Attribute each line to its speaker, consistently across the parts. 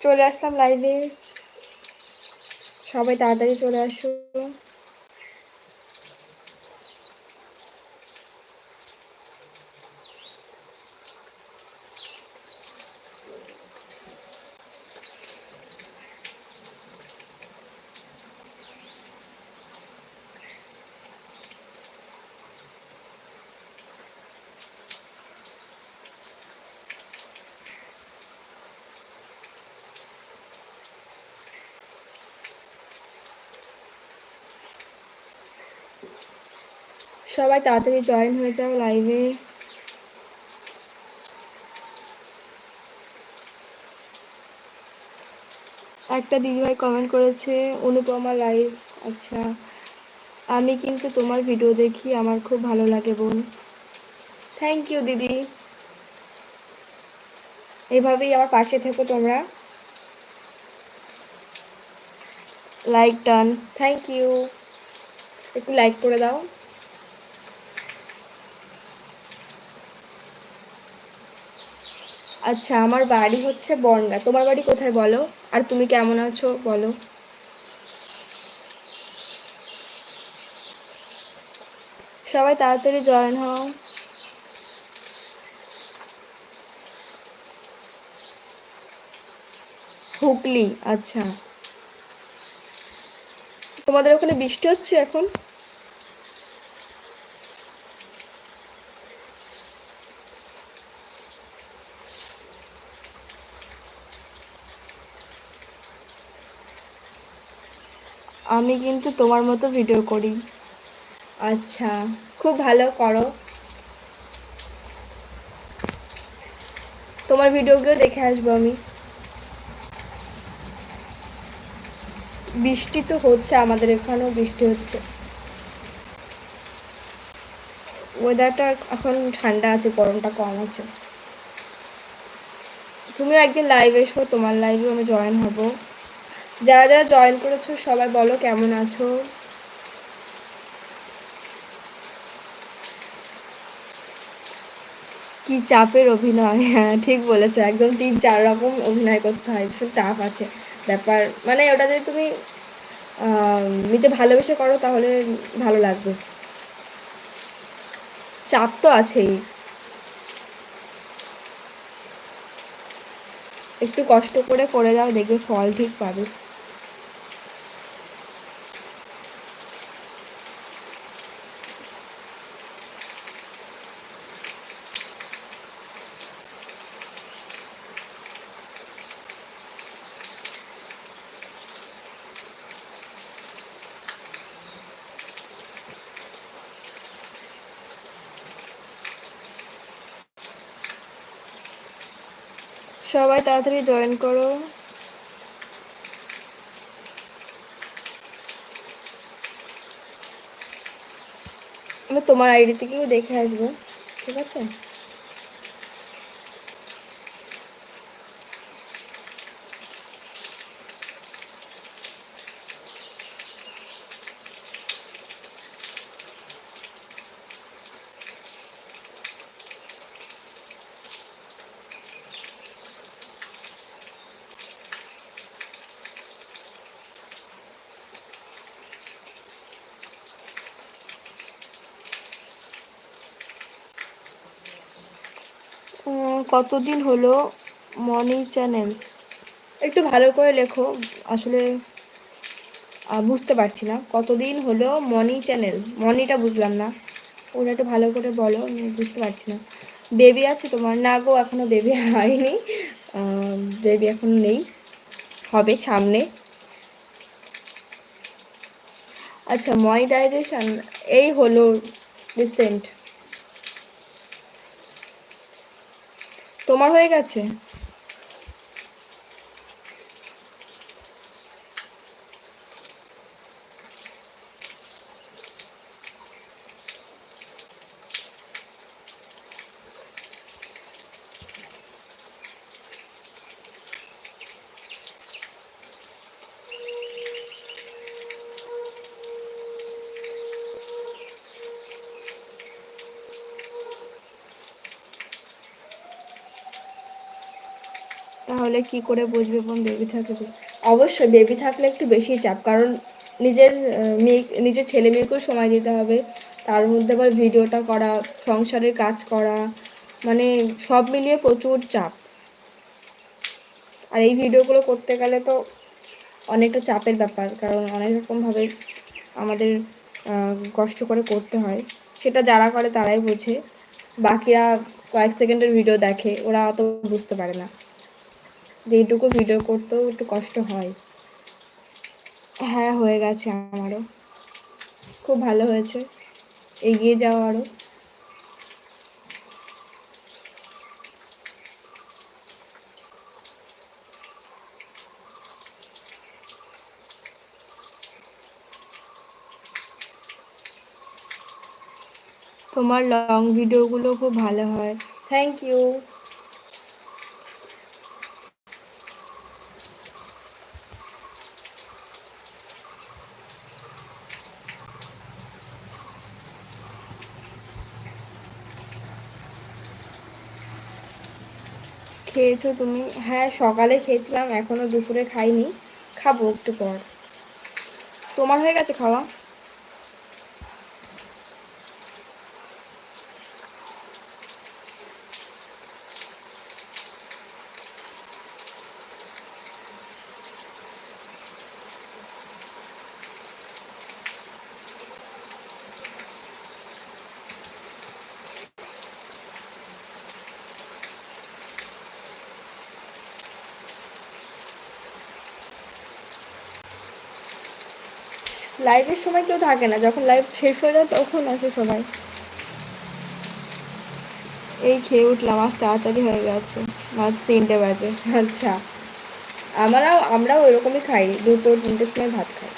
Speaker 1: চলে আসলাম লাইভে সবাই তাড়াতাড়ি চলে আসো। সবাই তাড়াতাড়ি জয়েন হয়ে যাও লাইভে একটা দিদিভাই কমেন্ট করেছে, অনুপমা লাইভ আচ্ছা আমি কিন্তু তোমার ভিডিও দেখি, আমার খুব ভালো লাগে বোন। থ্যাংক ইউ দিদি। এভাবেই আমার পাশে থেকো তোমরা। লাইক ডান থ্যাংক ইউ একটু লাইক করে দাও। আচ্ছা আমার বাড়ি হচ্ছে বনগা। তোমার বাড়ি কোথায় বলো? আর তুমি কেমন আছো বলো? সবাই তাড়াতাড়ি জয়েন হও। হুগলি আচ্ছা। তোমাদের ওখানে বৃষ্টি হচ্ছে এখন? আমি কিন্তু তোমার মতো ভিডিও করি। আচ্ছা খুব ভালো করো। তোমার ভিডিওগুলো দেখে আসব আমি। বৃষ্টি তো হচ্ছে, আমাদের এখানেও বৃষ্টি হচ্ছে। ওয়েদারটা এখন ঠান্ডা আছে, গরমটা কম আছে। তুমিও একদিন লাইভ এসো, তোমার লাইভে আমি জয়েন হব। যারা যারা জয়েন করেছ, সবাই বলো কেমন আছো? কি চাপের অভিনয়। হ্যাঁ ঠিক বলেছ, একদম তিন চার রকম অভিনয় করতে হয়, ভীষণ চাপ আছে ব্যাপার। মানে ওটা যদি তুমি নিজে ভালোবেসে করো, তাহলে ভালো লাগবে। চাপ তো আছেই। একটু কষ্ট করে করে দাও, দেখবে ফল ঠিক পাবে। সবাই তাড়াতাড়ি জয়েন করো। আমি তোমার আইডি থেকেও দেখে আসব ঠিক আছে? কতদিন হলো মনি চ্যানেল? একটু ভালো করে লেখো, আসলে বুঝতে পারছি না। কতদিন হলো মনি চ্যানেল? মনিটা বুঝলাম না। ওটা একটু ভালো করে বলো বুঝতে পারছি না। বেবি আছে তোমার? না গো, এখনও বেবি হয়নি। বেবি এখন নেই। হবে সামনে। আচ্ছা মনিটাইজেশন এই হলো রিসেন্ট তোমার হয়ে গেছে? তাহলে কি করে বুঝবে বোন বেবি থাকলে? অবশ্যই বেবি থাকলে একটু বেশি চাপ, কারণ নিজের মেয়ে, নিজের ছেলে মেয়েকেও সময় দিতে হবে। তার মধ্যে আবার ভিডিওটা করা, সংসারের কাজ করা মানে সব মিলিয়ে প্রচুর চাপ। আর এই ভিডিওগুলো করতে গেলে তো অনেকটা চাপের ব্যাপার, কারণ অনেক রকমভাবে আমাদের কষ্ট করে করতে হয়। সেটা যারা করে তারাই বোঝে। বাকিরা কয়েক সেকেন্ডের ভিডিও দেখে, ওরা অত বুঝতে পারে না। যেইটুকু ভিডিও করতেও একটু কষ্ট হয়। হ্যাঁ হয়ে গেছে আমারও। খুব ভালো হয়েছে। এগিয়ে যাও আরও তোমার লং ভিডিওগুলো খুব ভালো হয়। থ্যাংক ইউ খেয়েছো তুমি? হ্যাঁ সকালে খেয়েছিলাম, এখনও দুপুরে খাইনি। খাব একটু পর। তোমার হয়ে গেছে খাওয়া? লাইভের সময় কেউ থাকে না। যখন লাইভ শেষ হয়ে যায়, তখন আসে সবাই। এই খেয়ে উঠলাম, আজ তাড়াতাড়ি হয়ে গেছে। আজ তিনটে বাজে। আচ্ছা। আমরাও আমরাও ওইরকমই খাই। দুটো তিনটের সময় ভাত খাই।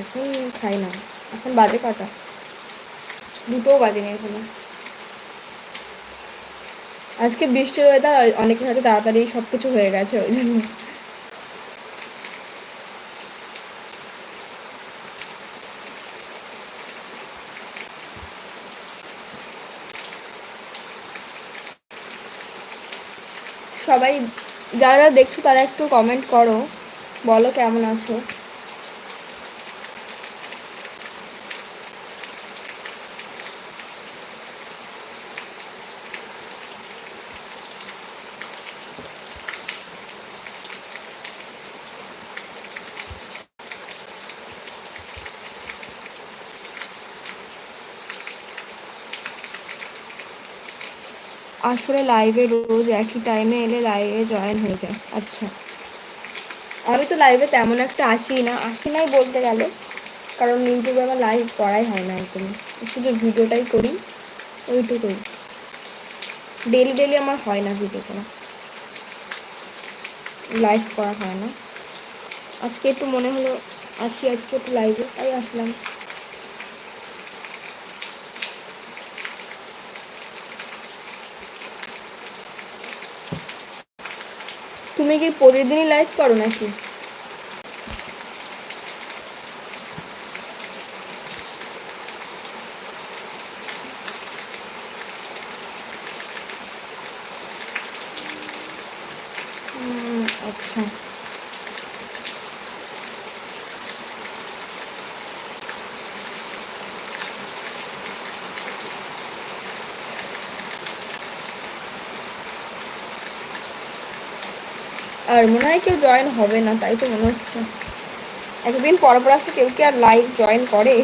Speaker 1: এখন খাই না। এখন বাজে কটা? দুটোও বাজে নেই এখনও। আজকে বৃষ্টির ওয়েদার অনেকের সাথে তাড়াতাড়ি সব কিছু হয়ে গেছে, ওই জন্য। সবাই যারা যারা দেখছ তারা একটু কমেন্ট করো। বলো কেমন আছো? আসলে লাইভে রোজ একই টাইমে এলে লাইভে জয়েন হয়ে যায়। আচ্ছা। আমি তো লাইভে তেমন একটা আসি না। আসি নাই বলতে গেলে। কারণ ইউটিউবে আমার লাইভ করাই হয় না একদমই। শুধু ভিডিওটাই করি। ওইটুকুই। ডেলি ডেলি আমার হয় না ভিডিও করা। লাইভ করা হয় না। আজকে একটু মনে হলো, আসি আজকে একটু লাইভে তাই আসলাম। তুমি কি প্রতিদিনই লাইভ করো নাকি? আচ্ছা। আর মনে হয় কেউ জয়েন হবে না, তাই তো মনে হচ্ছে। এতদিন পর পর আসলে কেউ কি আর লাইভ জয়েন করে?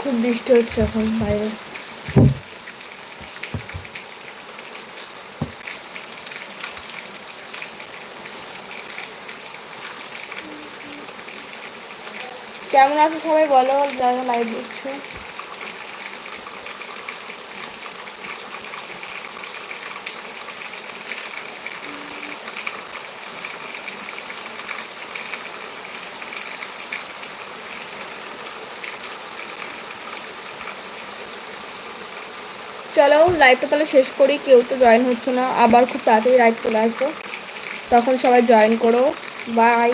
Speaker 1: খুব বৃষ্টি হচ্ছে এখন বাইরে। কেমন আছো সবাই বলো, যারা লাইভ দেখছ। চলো লাইভটা তাহলে শেষ করি, কেউ তো জয়েন হচ্ছে না, আবার খুব তাড়াতাড়ি লাইভ চলে আসব। তখন সবাই জয়েন করো। বাই